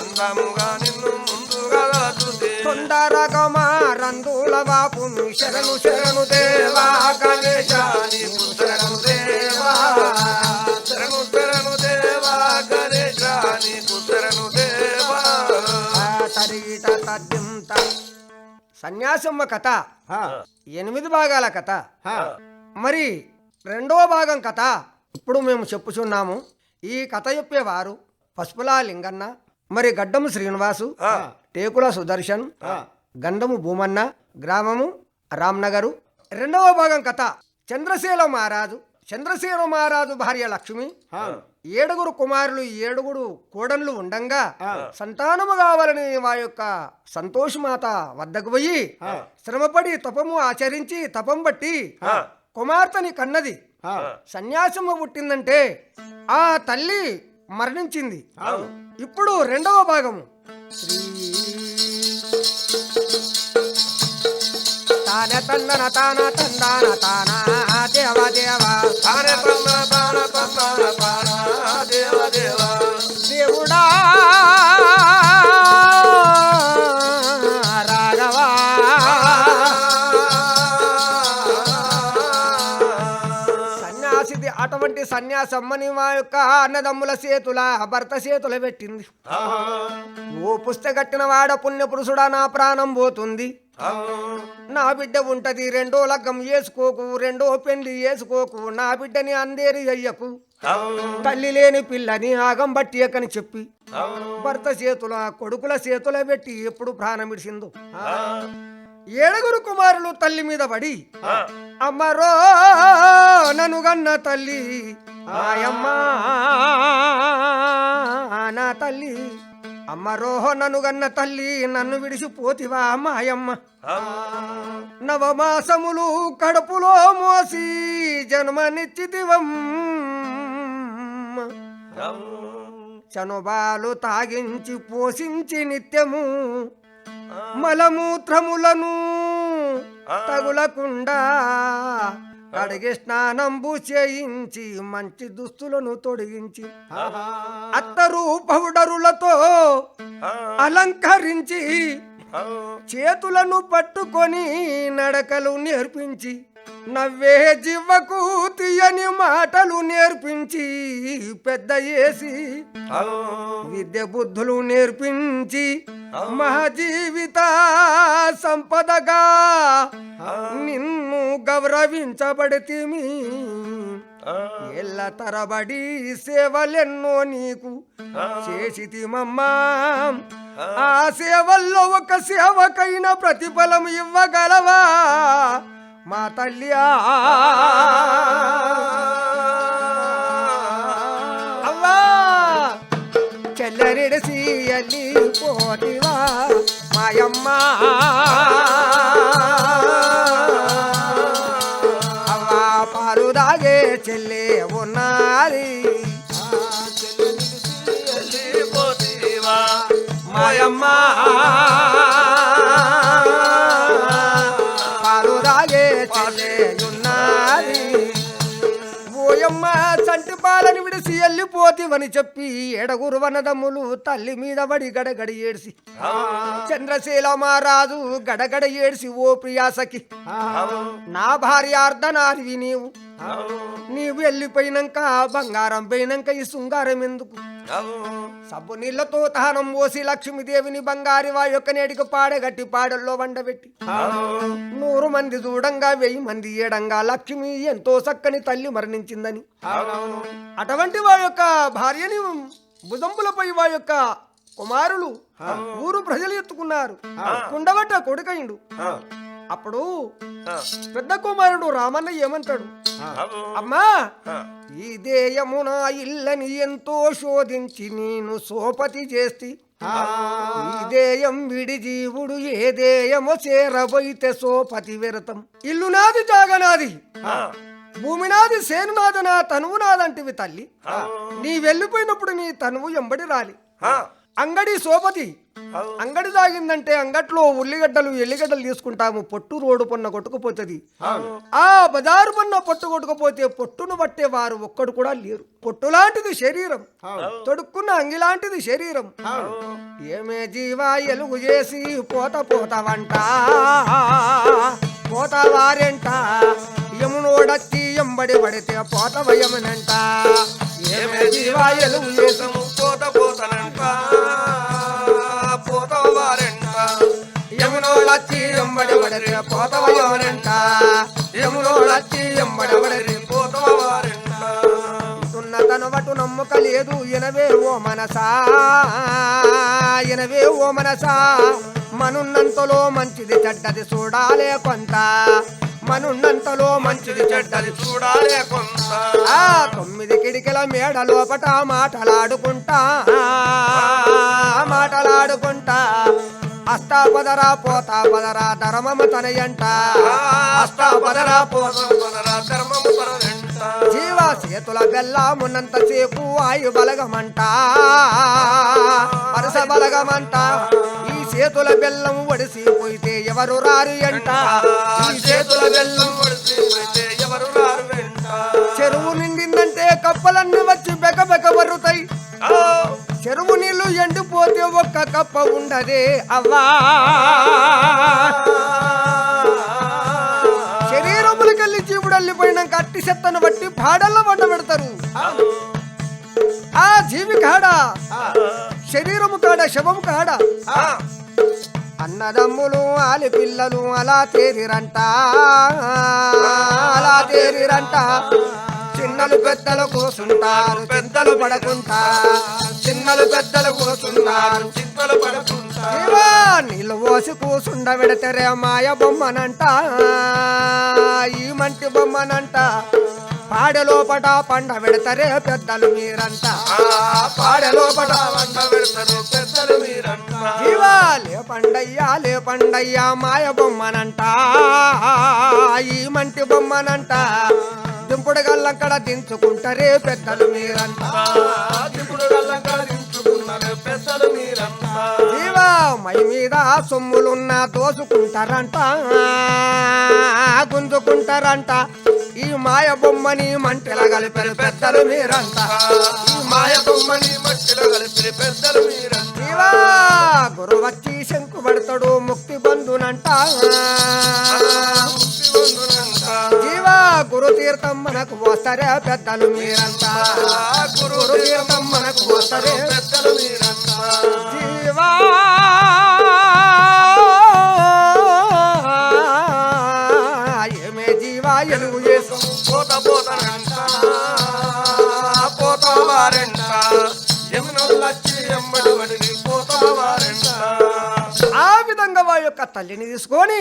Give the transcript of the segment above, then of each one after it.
అందముగా నిన్ను ముందుగా చూసి. తొందరగమా రందుల వాపును శరణు శరణు దేవా గణేశ నీకు శరణు దేవా. శరణు శరణు దేవా గణేశ నీకు శరణు దేవా తరిగిట తద్దింత సన్యాసమ్మ కథ. ఎనిమిది భాగాల కథ. మరి రెండవ భాగం కథ. ఇప్పుడు మేము చెప్పుచున్నాము. ఈ కథ చెప్పేవారు పసుపులా లింగన్న మరి గడ్డము శ్రీనివాసు టేకుల సుదర్శన్ గంధము భూమన్న గ్రామము రామ్నగరు. రెండవ భాగం కథ. చంద్రశీల మహారాజు చంద్రశీల మహారాజు భార్య లక్ష్మి. ఏడుగురు కుమారులు ఏడుగురు కోడన్లు ఉండంగా సంతానము కావాలని మా యొక్క సంతోషమాత వద్దకు పోయి శ్రమపడి తపము ఆచరించి తపం బట్టి కుమార్తెని కన్నది. సన్యాసము పుట్టిందంటే ఆ తల్లి మరణించింది. ఇప్పుడు రెండవ భాగము. శ్రీ తాన తందన తాన తందాన తాన దేవ దేవ. తానే తన్న తాన తన్న తాన దేవ దేవా. దేవుడా అటువంటి సన్యాసమ్మని మా యొక్క అన్నదమ్ముల చేతుల భర్త చేతుల పెట్టింది. ఓ పుస్తకట్టిన వాడ పుణ్య పురుషుడా నా ప్రాణం పోతుంది. నా బిడ్డ ఉంటది రెండో లగ్గం వేసుకోకు రెండో పెళ్ళి వేసుకోకు నా బిడ్డని అందేరి అయ్యకు. తల్లి లేని పిల్లని ఆగం బట్టియకని చెప్పి భర్త చేతుల కొడుకుల చేతుల పెట్టి ఎప్పుడు ప్రాణం విడిసిందో ఏడుగురు కుమారులు తల్లి మీద పడి అమ్మరో నన్ను గన్న తల్లి మాయమ్మ నా తల్లి అమ్మరో నన్ను గన్న తల్లి నన్ను విడిచిపోతివా మాయమ్మ నవమాసములు కడుపులో మోసి జన్మనిచ్చిదివం చనుబాలు తాగించి పోషించి నిత్యము. మలమూత్రములను తగులకుండా కడిగి స్నానంబు చేయించి మంచి దుస్తులను తొడిగించి అత్తరు పౌడరులతో అలంకరించి చేతులను పట్టుకొని నడకలు నేర్పించి నవ్వే జివ్వకు తీయని మాటలు నేర్పించి పెద్ద చేసి విద్య బుద్ధులు నేర్పించి మహజీవిత సంపదగా నిన్ను గౌరవించబడితిమి ఎల్ల తరబడి సేవలెన్నో నీకు చేసితిమమ్మా. ఆ సేవల్లో ఒక సేవకైన ప్రతిఫలం ఇవ్వగలవా? మా తల్లి అవ్వా! చెల్లరిడిసి అల్లి పోతివా మాయమ్మ. అవ్వా పాలు దాగే చెల్లె ఉన్నది మాయమ్మ. పాలని విడిసి వెళ్ళిపోతివని చెప్పి ఎడగురు వనదమ్ములు తల్లి మీద పడి గడగడి ఏడ్సి. చంద్రశీల మహారాజు గడగడ ఏడ్సి ఓ ప్రియాసకి నా భార్య అర్ధనారివి నీవు. నీవు వెళ్ళిపోయినాక బంగారం పోయినాక ఈ శృంగారం ఎందుకు? సబ్బు నీళ్ళతో తానం పోసి లక్ష్మీదేవిని బంగారి వా యొక్క నేటికి పాడగట్టి పాడల్లో వండబెట్టి. నూరు మంది చూడంగా వెయ్యి మంది ఏడంగా లక్ష్మి ఎంతో చక్కని తల్లి మరణించిందని. అటువంటి వా యొక్క భార్యని భుజంబులపై వా యొక్క కుమారులు ఊరు ప్రజలు ఎత్తుకున్నారు. కుండబట్ట కొడుకయిండు అప్పుడు పెద్ద కుమారుడు రామన్న ఏమంటాడు? అమ్మా ఈ దేయమున ఇల్లని ఎంతో శోధించి నేను సోపతి చేస్తి ఈ దేయం విడి జీవుడు ఏ దేయమో చేరబోయితే సోపతి విరతం. ఇల్లు నాది జాగనాది భూమి నాది సేను నా తనువు నాదంటివి తల్లి నీ వెళ్ళిపోయినప్పుడు నీ తనువు ఎంబడి రాలి. అంగడి సోపతి. అంగడి తాగిందంటే అంగట్లో ఉల్లిగడ్డలు ఎల్లిగడ్డలు తీసుకుంటాము. పొట్టు రోడ్డు పన్న కొట్టుకుపోతుంది. ఆ బజారు పన్న పొట్టు కొట్టుకుపోతే పొట్టును పట్టే వారు ఒక్కడు కూడా లేరు. పొట్టు లాంటిది శరీరం. తొడుక్కున్న అంగి లాంటిది శరీరం. ఏమే జీవా ఎలుగు చేసి పోత పోతవంట పోత వారెంట? యమునోడచ్చి ఎంబడి పడితే పోత భయమనంట ఏమే జీవా ఎలుగు చేసము పోత పోత యమునోడచ్చి ఎంబడి పడితే పోత వయమనంట యమునోడచ్చి ఎంబడి పడితే పోత వారెంట వటు నమ్మక లేదు ఎనవే ఓ మనసా. ఎనవే ఓ మనసా. మనున్నంతలో మంచిది చెడ్డది చూడాలే కొంత. మనున్నంతలో మంచిది చెడ్డది చూడాలే కొంత. ఆ తొమ్మిది కిటికల మేడ లోపట మాటలాడుకుంటా. మాటలాడుకుంటా. అస్తా పదరా పోతా పదరా ధర్మము తనయంట. అస్తా పదరా పోతా పదరా ధర్మము పరదంట జీవ చేతుల బెల్లమున్నంత సేపు ఆయు బలగమంట. పరస బలగమంట. ఈ చేతుల బెల్లం ఒడిసి పోయితే ఎవరు రారు ఎంట. ఈ చేతుల బెల్లం పడితే పోతే ఎవరు రారు చెరువు నిండిందంటే కప్పలన్నీ వచ్చి బెక బెక వరుతాయి కప్ప ఉండదే అవ్వా. శరీరములకెళ్ళి జీవుడు వెళ్ళిపోయినాక అట్టి చెత్తను బట్టి పాడల్ల వంట పెడతారు. ఆ జీవి కాడ? శరీరము కాడ శవము కాడ? అన్నదమ్ములు ఆలి పిల్లలు అలా తేరిరంట. అలా తేరిరంట. చిన్నలు పెద్దలు కూసుంటారు పెద్దలు పడకుంటా. పెద్దలు కూసుంటారు చింతలు పడుకుంటా దేవా, నీళ్ళు పోసి కూసుండ పెడతారే మాయ బొమ్మనంట. ఈ మంటి బొమ్మనంట. పాడలోపట పండ పెడతారే పెద్దలు మీరంట. పాడలోపట వంట పెడతారు పెద్దలు మీరంట. జీవా లేపండయ్యా లేపండయ్యా మాయ బొమ్మనంట. ఈ మంటి బొమ్మనంట. దింపుడు గల్లక్కడ దించుకుంటారే పెద్దలు మీరంట. గల్లంగా దించుకున్నారు పెద్దలు మీరంట జీవా మై మీద సొమ్ములున్న దోసుకుంటారంట గుంజుకుంటారంట. ఈ మాయ బొమ్మని మంటెల కలిపారు పెద్దలు మీరంట. ఈ మాయ బొమ్మని మట్టిలో కలిపి పెద్దలు మీరంట. జీవా గురు వచ్చి శంకు పడతాడు ముక్తి బంధునంట. గురు తీర్థం మనకు పోస్తారే పెద్దలు మీరంతా. గురు తీర్థం మనకు పోస్తారే పెద్దలు మీరంతా. జీవా యొక్క తల్లిని తీసుకొని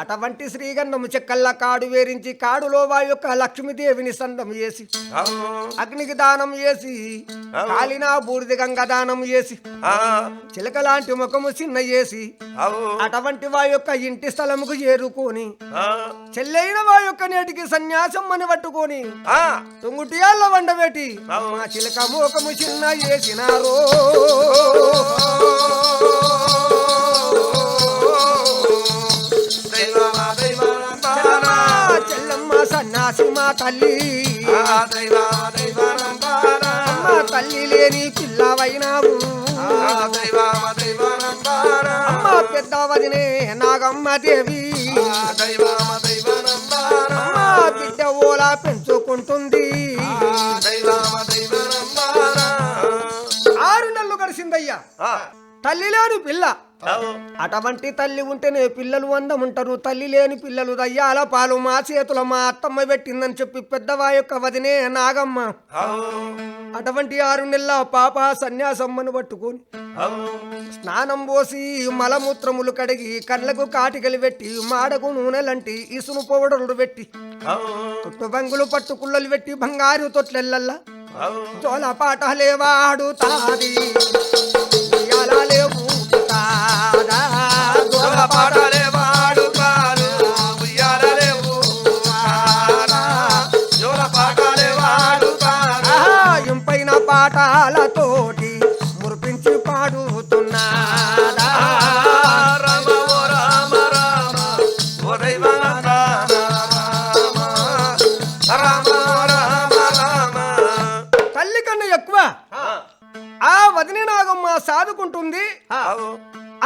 అటువంటి శ్రీగంధము చెక్కల్ల కాడు వేరించి కాడులో వా యొక్క లక్ష్మీదేవిని సందం చేసి అగ్నికి దానం చేసి కాలినా బూడిద గంగ దానం చేసి చిలక లాంటి ముఖము చిన్న చేసి అటువంటి వా యొక్క ఇంటి స్థలముకు చేరుకొని చెల్లైన వా యొక్క నేటికి సన్యాసం అని పట్టుకొని తుంగుటియాళ్ళ వండబెట్టి మా చిలక మోకము చిన్న చేసినారో. మా తల్లి. అమ్మ తల్లి లేని పిల్లవైనావు. అమ్మ పెద్ద వదినే నాగమ్మ దేవి. అమ్మ బిడ్డ ఓలా పెంచుకుంటుంది. ఆరు నెలలు గడిచిందయ్యా. తల్లి లేని పిల్ల. అటువంటి తల్లి ఉంటేనే పిల్లలు అందం ఉంటారు తల్లి లేని పిల్లలు దయ్యాల పాలు మా చేతుల మా అత్తమ్మ పెట్టిందని చెప్పి పెద్దవా యొక్క వదినే నాగమ్మ. అటువంటి ఆరు నెలల పాప సన్యాసమ్మను పట్టుకొని స్నానం పోసి మలమూత్రములు కడిగి కళ్ళకు కాటికలు పెట్టి మాడకు నూనెలంటి ఇసును పౌడర్లు పెట్టి పుట్టు బంగులు పట్టు కుళ్ళలు పెట్టి బంగారు తొట్లెల్లల్లా అవు. జోల పాటలే పాటాలతోటి మురిపించి పాడుతున్నాదా రామ ఓ రామ రామ ఓ దైవానంద రామ రామ రామ రామ. తల్లి కన్నా ఎక్కువ. ఆ. వదిన నాగమ్మ సాదుకుంటుంది.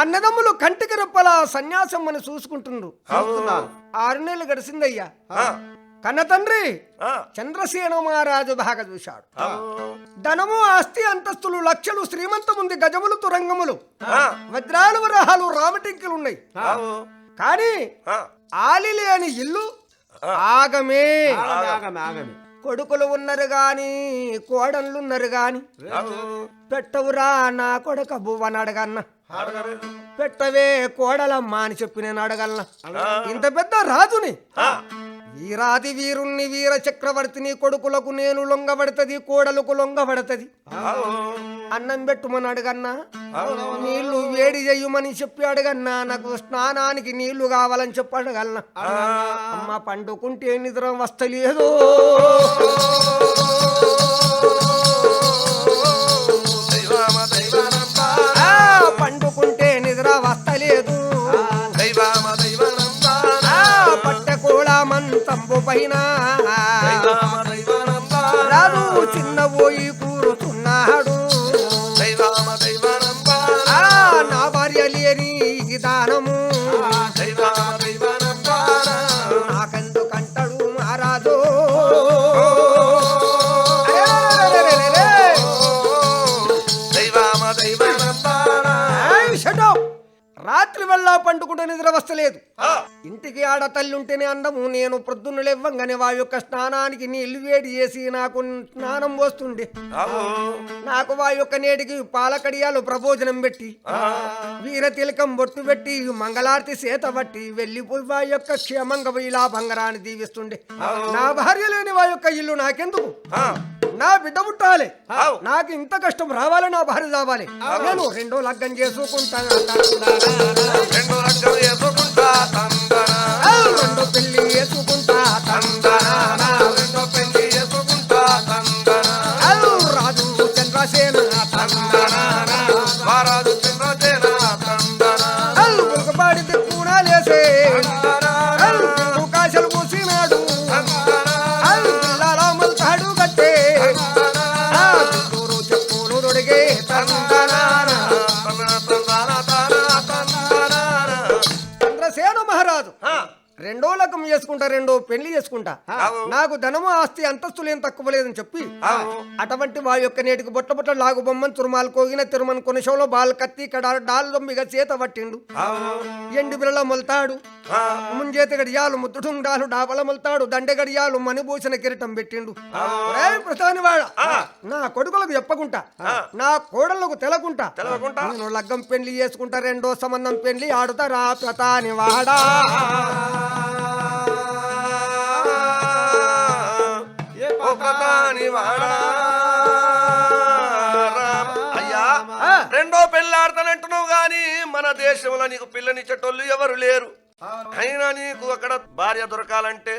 అన్నదమ్ములు కంటికి రెప్పల సన్యాసమ్మని చూసుకుంటుండ్రు. అవుతున్నాను ఆరు నెలలు గడిచిందయ్యా కన్న తండ్రి చంద్రసేన మహారాజు బాగా చూశాడు. ధనము ఆస్తి అంతస్తులు లక్షలు శ్రీమంతముంది గజములు తురంగములు. వజ్రాలు వరహాలు రామటింకులు ఉన్నాయి. కానీ ఆలి లేని ఇల్లు ఆగమే. కొడుకులు ఉన్నారు గాని కోడళ్ళు ఉన్నారు గాని. పెట్టవురా నా కొడుక బువ్వని అడగన్న. పెట్టవే కోడలమ్మా అని చెప్పి నేను అడగలన ఇంత పెద్ద రాజుని. వీరాది వీరుణ్ణి వీర చక్రవర్తిని కొడుకులకు నేను లొంగబడతది కోడలకు లొంగబడతది. అన్నం పెట్టుమని అడగన్నా నీళ్ళు వేడి చెయ్యమని చెప్పి అడగన్నా నాకు స్నానానికి నీళ్ళు కావాలని చెప్పి అడగలనా అమ్మ పండుకుంటే నిద్ర వస్తలేదు. పైన దైవానంద రాదు చిన్న పోయి పండుకుంటే నిద్ర వస్తలేదు ఇంటికి ఆడ తల్లి ఉంటేనే అందము నేను ప్రొద్దున్న లేవ్వంగానే వా యొక్క స్నానానికి నీళ్ళు వేడి చేసి నాకు స్నానం పోస్తుండే. నాకు వా యొక్క నేటికి పాలకడియాలు ప్రబోజనం పెట్టి వీర తిలకం బొట్టు పెట్టి మంగళారతి సేత పట్టి వెళ్ళిపోయి వా యొక్క క్షేమంగా ఇలా బంగారాన్ని దీవిస్తుండే. నా భార్య లేని వా యొక్క ఇల్లు నాకెందుకు? నా బిడ్డ పుట్టాలి. నాకు ఇంత కష్టం రావాలి నా భార్య రావాలి. నేను రెండో లగ్గం చేసుకుంటా రెండు రకం ఎదుర్కొంటా రెండో లగ్గం చేసుకుంటా రెండో పెళ్ళి చేసుకుంటా. నాకు ధనము ఆస్తి అంతస్తులు ఏం తక్కువ లేదని చెప్పి అటువంటి వారి యొక్క నేటికి బొట్ల బొట్ల లాగు బొమ్మన్ తురుమాలు కోగిన తిరుమన్ కొనషంలో బాల్ కత్తి డాల్ దొమ్మిగా చేత పట్టిండు. ఎండి బిరల మొల్తాడు. ముంజేత గడియాలు ముద్దుటుండాలు డాబల మొల్తాడు. దండె గడియాలు మణిభూషణ కిరీటం పెట్టిండు. ఒరేయ్ ప్రధానివాడ నా కొడుకులకు చెప్పకుంటా. నా కోడళ్ళకు తెలకుంటా. నేను లగ్గం పెళ్ళి చేసుకుంటా రెండో సంబంధం పెళ్ళి ఆడుతారా ప్రధాని వాడా. అయ్యా. రెండో పెళ్ళి ఆడతానంటున్నావు గాని మన దేశంలో నీకు పిల్లనిచ్చేటోళ్ళు ఎవరు లేరు. అయినా నీకు అక్కడ భార్య దొరకాలంటే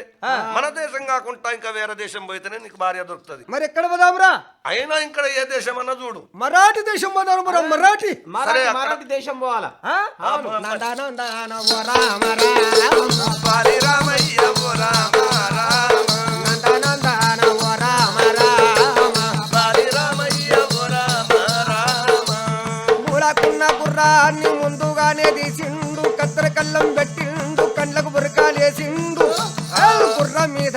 మన దేశం కాకుండా ఇంకా వేరే దేశం పోతేనే నీకు భార్య దొరుకుతుంది. మరి ఎక్కడ పోదాంరా? అయినా ఇక్కడ ఏ దేశం అన్నా చూడు. మరాఠీ దేశం పోదాం మరో మరాఠీ. మరాఠీ దేశం పోవాలా? రామ రామ. రామ రామ. కళ్ళం పెట్టిండు కండ్లకు బురకాలేసిండు. ఆ గుర్రం మీద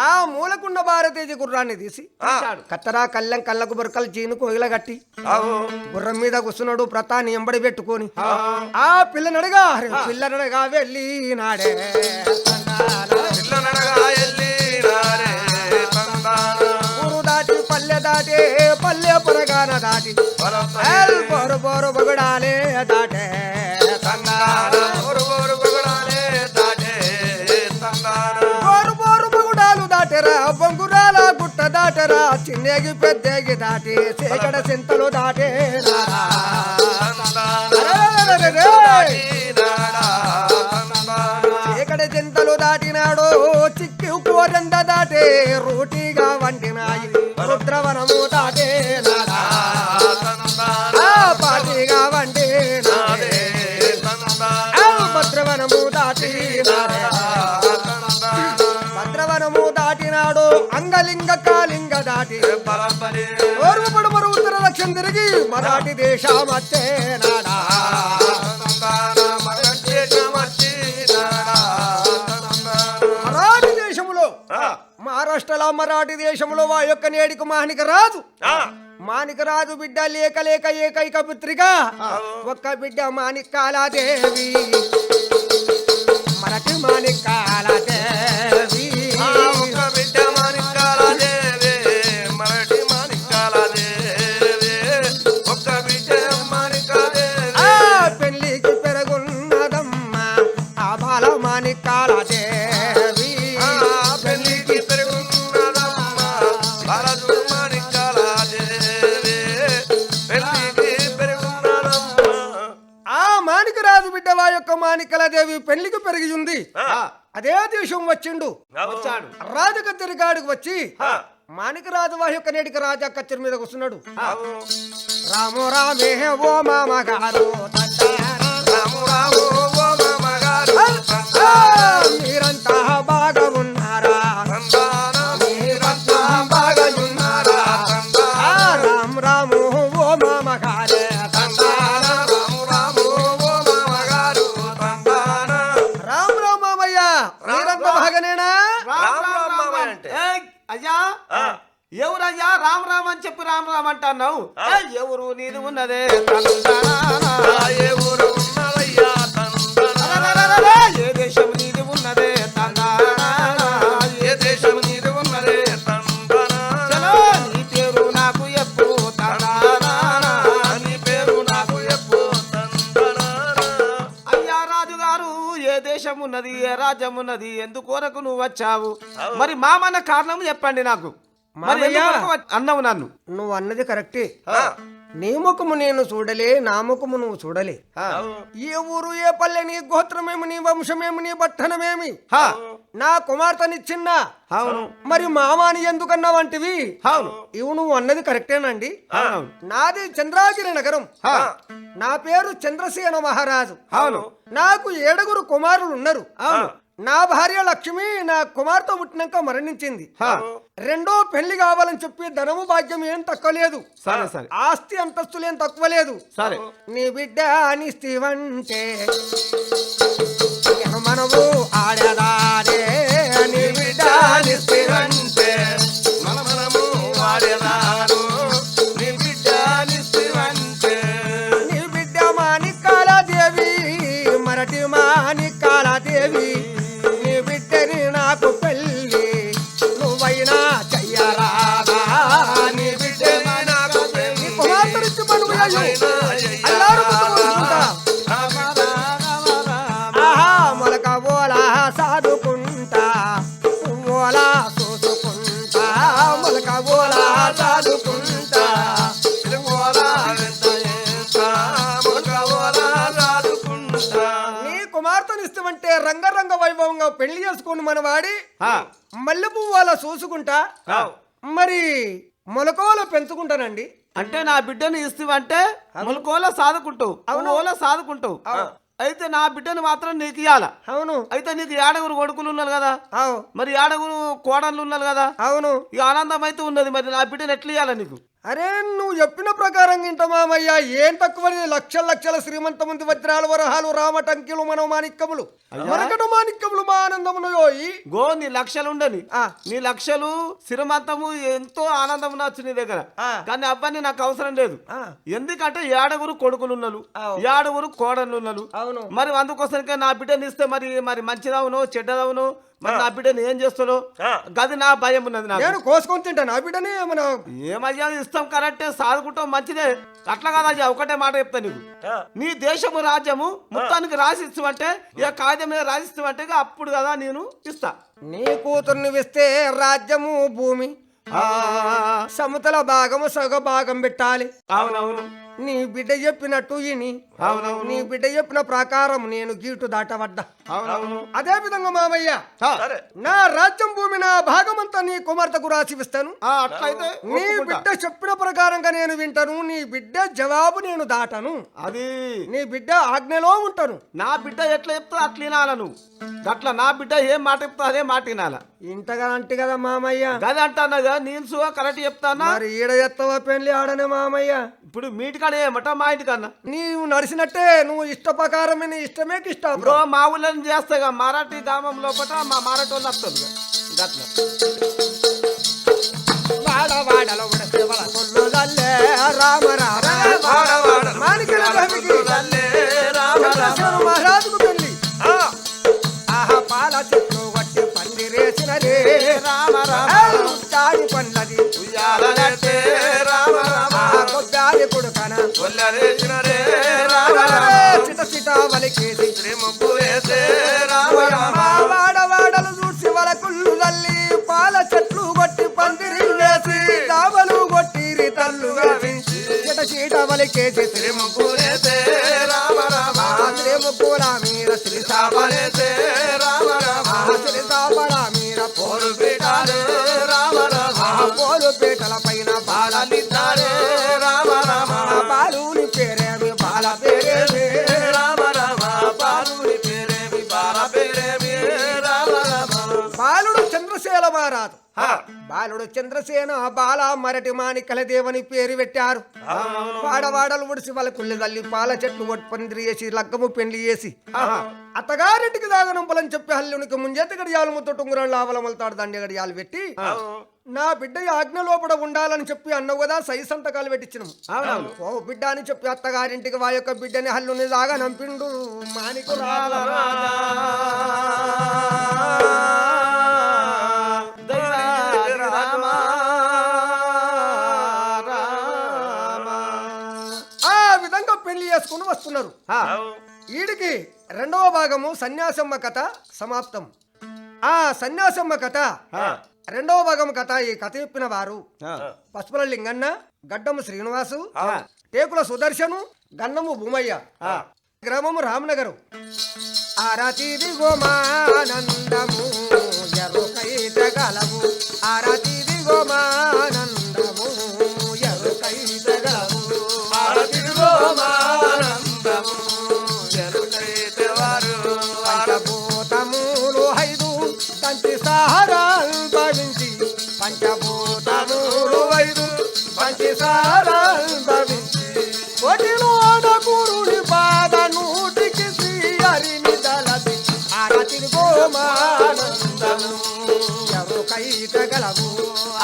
ఆ మూలకున్న భారతీయ గుర్రాన్ని తీసి కత్తరా కళ్ళెం కళ్ళకు బురకలు జీను కోయిల గట్టి. అవు. గుర్రం మీద కూర్చున్నాడు ప్రతాన్ని ఎంబడి పెట్టుకొని. ఆ. పిల్లనడగా పిల్లనడగా వెళ్ళి నాడే పల్లె పురగాన దాటి బోరు బోరు బగుడాలే దాటే. ఊరు ఊరు గుగుడాలే దాటే. బోరు బోరు బగుడాలు దాటెరా బొంగురాల గుట్ట దాటెరా చిన్నగి పెద్దగి దాటి సేకడ సింతలు దాటే రోడ్డు దాటినాడు చిక్కి కోరంద దాటే రోటీగా వండినాయి రుద్రవనము దాటే ఆ పాటిగా వండి భద్రవనము దాటి భద్రవనము దాటినాడు అంగలింగ కాలింగ దాటి. ఓర్వ పడమరు ఉత్తర లక్ష్యం తిరిగి మరాఠీ దేశమచ్చే నాడా మహారాష్ట్రలో మరాఠీ దేశంలో వా యొక్క నేడికి మానిక రాదు. మానిక రాదు బిడ్డ లేక లేక ఏకైక పుత్రిక. ఒక్క బిడ్డ మాణిక్కాలాదేవి మరటి మాణిక్కాలాదేవి బిడ్డ వా యొక్క మాణిక్యాలాదేవి పెళ్ళికి పెరిగి ఉంది అదే దేశం వచ్చిండు. వచ్చాడు. గాడికి వచ్చి మాణిక రాజు వారి యొక్క నేటికి రాజా కచ్చరి మీద కూర్చున్నాడు. రాము రామే ఓ మామ గారు రాము రాము ఓ మామగారు. అంటే? ఏయ్, అయ్యా. ఎవరయ్యా రామ్ రామ్ అని చెప్పి రామ్ రామ్ అంటున్నావు? ఎవరు నీది ఉన్నదే? ఏ ఉన్నది ఏ రాజ్యం ఉన్నది ఎందుకొరకు నువ్వు వచ్చావు. మరి మామన్న కారణం చెప్పండి నాకు. మరి మామయ్య. ఎందుకొరకు వచ్చ- అన్నావు నన్ను. నువ్వు అన్నది కరెక్టే. ఆ, నీ ముఖము నేను చూడలే నా ముఖము నువ్వు చూడలే. ఆ. ఏ ఊరు ఏ పల్లె నీ గోత్రమేమి నీ వంశమేమి నీ పట్టణమేమి? హా, నా కుమార్తెనిచ్చిన్నా అవును. మరి మామాని ఎందుకన్నావంటివి అవును. ఇవి నువ్వు అన్నది కరెక్టేనండి. అవును నాది చంద్రాగిరి నగరం. నా పేరు చంద్రసేన మహారాజు. అవును. నాకు ఏడుగురు కుమారులు ఉన్నారు అవును. నా భార్య లక్ష్మి నా కుమార్తె పుట్టినాక మరణించింది. రెండో పెళ్ళి కావాలని చెప్పి ధనము భాగ్యం ఏం తక్కువ లేదు సరే సరే. ఆస్తి అంతస్తులు ఏం తక్కువ లేదు సరే. నీ బిడ్డ అనిస్తివంటే మనము ఆడదానే పెళ్ళి చేసుకుని మన వాడి మల్లె పువ్వాల చూసుకుంటా. మరి మొలకోల పెంచుకుంటానండి. అంటే నా బిడ్డను ఇస్తావంటే ములుకోలో సాదుకుంటావు. ఓలో సాదుకుంటావు. అయితే నా బిడ్డను మాత్రం నీకు ఇయ్యాల. అవును. అయితే నీకు ఏడగురు కొడుకులు ఉన్నారు కదా. మరి ఏడగురు కోడళ్ళు ఉన్నారు కదా. అవును. ఇక ఆనందం అయితే ఉన్నది. మరి నా బిడ్డను ఎట్లా ఇయ్యాల నీకు? అరే నువ్వు చెప్పిన ప్రకారం ఇంట మామయ్య ఏం తక్కువ లక్షల లక్షల శ్రీమంత మంది వజ్రాలు వరహాలు రామటంకిలు మన మాణిక్యములు మరకట మాణిక్యములు మా ఆనందమును యోయి గో నీ లక్షలు ఉండని ఆ. నీ లక్షలు స్థిరమంతము ఎంతో ఆనందం నచ్చు నీ దగ్గర. కానీ అబ్బాయి నాకు అవసరం లేదు. ఎందుకంటే ఏడుగురు కొడుకులు ఉన్నారు అవు. ఏడుగురు అవును. మరి అందుకోసమే నా బిడ్డని ఇస్తే మరి మరి మంచిదవును చెడ్డదవును మరి నా బిడ్డని ఏం చేస్తాను ఆ. గది నా భయం ఉన్నది నాకు. నేను కోసుకొని తింటాను నా బిడ్డని మన ఏమయ్యా ఇస్తాం కరెక్టే సాదుకుంటాం మంచిదే. అట్లా కాదయ్యా ఒకటే మాట చెప్తా నీకు. నీ దేశము రాజ్యము మొత్తానికి రాసిస్తూ అంటే ఇక కాగితం మీద రాసిస్తూ అంటే ఇక అప్పుడు కదా నేను ఇస్తా. నీ కూతుర్ని విస్తే రాజ్యము భూమి. ఆ, సమతల భాగము సగ భాగం పెట్టాలి. అవునవును. నీ బిడ్డ చెప్పినట్టు ఇని అవునవును. నీ బిడ్డ చెప్పిన ప్రకారం నేను గీటు దాటవడ్డా. అవునవును. అదే విధంగా మామయ్య సరే. నా రాజ్యం భూమి నా భాగమంతా నీ కుమార్తెకు ఆ, అట్లయితే నీ ఒప్పుకుంటా. బిడ్డ చెప్పిన ప్రకారంగా నేను వింటాను నీ బిడ్డ జవాబు నేను దాటను. అది. నీ బిడ్డ ఆజ్ఞలో ఉంటాను. నా బిడ్డ ఎట్లా చెప్తా అట్లా వినాల నువ్వు? అట్లా నా బిడ్డ ఏం మాట చెప్తా అదే మాట వినాల? ఇంతగా అంటే కదా మామయ్య. గది అంటానగా నేను సుగా కరెక్ట్ చెప్తానా? మరి ఈడ ఎత్తవా పెళ్ళి ఆడనే మామయ్య. ఇప్పుడు మీ ఇంటికాడ ఏమట మా ఇంటికన్నా నీవు నడిచినట్టే నువ్వు ఇష్ట ప్రకారమే నీ ఇష్టమే ఇష్టం బ్రో మా ఊళ్ళో చేస్తాగా మరాఠీ గ్రామం లోపల మా మరాఠీ వాళ్ళు వస్తుంది గట్ల రామ రామ. మహారాజుకు ఆహా పాల చెట్లు వట్టి పందిరేసిన రే పండ్లది చిట వలికేసి శ్రీ ముగ్గు వేసే రామ రామ. వాడ వాడలు చూసి పాల చెట్లు కొట్టి పందిరి వేసి దావలు కొట్టి తల్లు వేసి చిట చీట వలికేసి శ్రీ ముగ్గు వేసే రామ రామ. శ్రీ ముక్కుల బాలుడు చంద్రసేన బాల మరటి మాణికల దేవుని పేరు పెట్టారు. వాడవాడలు ఉడిసి వాళ్ళ కుళ్ళి తల్లి పాల చెట్లు కొట్టి పందిరి చేసి లగ్గము పెండ్లి చేసి. అత్తగారింటికి దాగనంపలని చెప్పి హల్లునికి ముంజేత గడియాలు ముత్త టుంగురాళ్ళు ఆవలమలతాడు దండి గడియాలు పెట్టి. నా బిడ్డ ఆజ్ఞ లోపల ఉండాలని చెప్పి అన్నవు కదా సై సంతకాలు అవునవును. ఓ బిడ్డ అని చెప్పి అత్తగారింటికి వా యొక్క బిడ్డని హల్లుని దాగా నంపిండు మాణికు అవును. వీడికి రెండవ భాగము సన్యాసమ్మ కథ సమాప్తం. ఆ సన్యాసమ్మ కథ రెండవ భాగం కథ ఈ కథ చెప్పిన వారు పసుపుల లింగన్న గడ్డము శ్రీనివాసు టేకుల సుదర్శను గన్నము భూమయ్య. గ్రామము రామనగరు. ఆరతిది గోమానందము ఎరుకైతగలము ఆరతిది గోమానందము ఆనందము